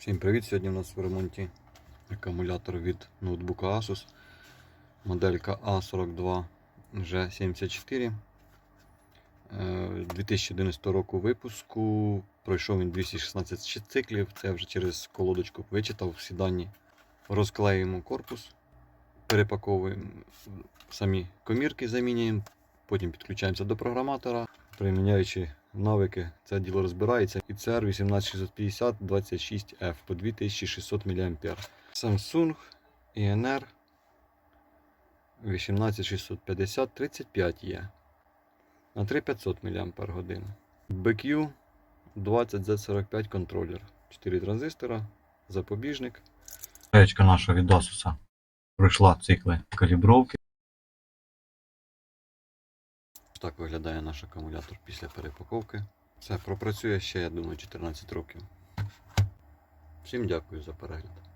Всім привіт! Сьогодні у нас в ремонті акумулятор від ноутбука Asus. Моделька A42 G74. Е, 2011 року випуску. Пройшов він 216 циклів. Це вже через колодочку вичитав всі дані. Розклеюємо корпус, перепаковуємо самі комірки, замінюємо, потім підключаємося до програматора, приміняючи навики, це діло розбирається. І CR 18650 26F по 2600 мА. Samsung INR 18650 35 є на 3500 мАч. BQ 20Z45 контролер. 4 транзистора, запобіжник. Речка наша від Asus пройшла цикли калібровки. Так виглядає наш акумулятор після перепаковки. Це пропрацює ще, я думаю, 14 років. Всім дякую за перегляд.